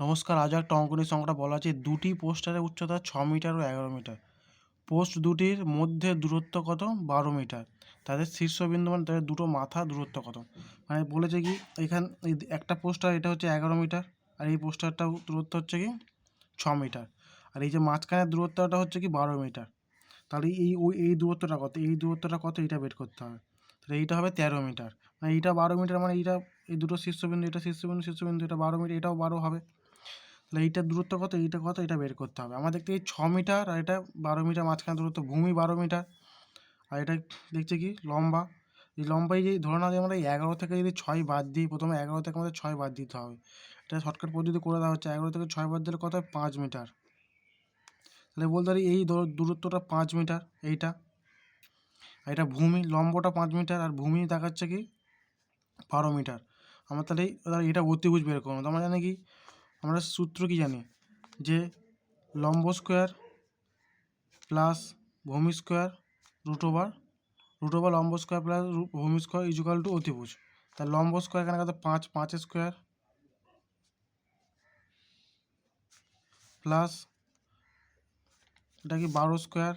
নমস্কার, আজ একটা অঙ্কনের সংখ্যাটা বলা আছে। দুটি পোস্টারের উচ্চতা ছ মিটার ও এগারো মিটার। পোস্ট দুটির মধ্যে দূরত্ব কত? বারো মিটার। তাদের শীর্ষবিন্দু মানে তাদের দুটো মাথা দূরত্ব কত? মানে বলেছে কি, এখান একটা পোস্টার এটা হচ্ছে এগারো মিটার, আর এই পোস্টারটাও দূরত্ব হচ্ছে কি? ছ মিটার। আর এই যে মাঝখানের দূরত্বটা হচ্ছে কি বারো মিটার। তাহলে এই ওই এই দূরত্বটা কত? এই দূরত্বটা কত? এইটা বের করতে হবে। তাহলে এইটা হবে তেরো মিটার। মানে এইটা বারো মিটার মানে এইটা এই দুটো শীর্ষবিন্দু, এটা শীর্ষবিন্দু শীর্ষবিন্দু, এটা বারো মিটার, এটাও বারো হবে। তাহলে এইটার দূরত্ব কত? এইটা কত? এটা বের করতে হবে। আমার দেখতে ছ মিটার আর এটা বারো মিটার মাঝখানে দূরত্ব। ভূমি বারো মিটার। আর এটা দেখছে কি? লম্বা। এই লম্বাই যদি ধরে না আমরা এগারো থেকে যদি ছয় বাদ দিই, প্রথমে এগারো থেকে আমাদের ছয় বাদ দিতে হবে। এটা শর্টকাট পদ্ধতি করে দেওয়া হচ্ছে। এগারো থেকে ছয় বাদ দিলে কত হয়? পাঁচ মিটার। তাহলে বলতে পারি এই দূর- দূরত্বটা পাঁচ মিটার, এইটা। আর এটা ভূমি, লম্বটা পাঁচ মিটার। আর ভূমি দেখাচ্ছে কি? বারো মিটার। আমরা তাহলে এটা অতিভুজ বের করব। আমরা জানি কি? আমরা সূত্র কি জানি? যে লম্ব স্কোয়ার প্লাস ভূমি square root over root over লম্ব স্কোয়ার প্লাস ভূমি স্কোয়ার ইজুকাল টু অতিভুজ। তার লম্ব স্কোয়ার এখানে কত? পাঁচ পাঁচ স্কোয়ার প্লাস এটা কি বারো স্কোয়ার?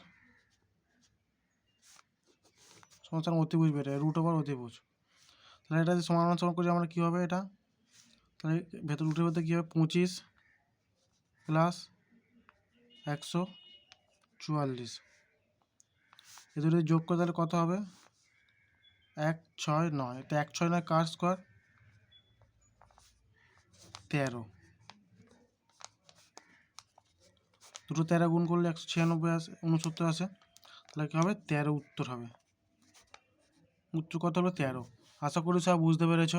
সমস্ত অতিভুজ বেড়ে রুট ওভার অতিভুজ। তাহলে এটা সমান সমান করি আমরা কী হবে এটা? তাহলে ভেতর রুটের মধ্যে কী হবে পঁচিশ প্লাস একশো চুয়াল্লিশ। এ দুটো যোগ করে তাহলে কত হবে? এক ছয় নয়। তো এক ছয় নয় কার স্কোয়ার তেরো। দুটো তেরো গুণ করলে একশো ছিয়ানব্বই আসে, উনসত্তর আসে। তাহলে কী হবে? তেরো উত্তর হবে। উত্তর কত হলো? তেরো। আশা করি সব বুঝতে পেরেছ।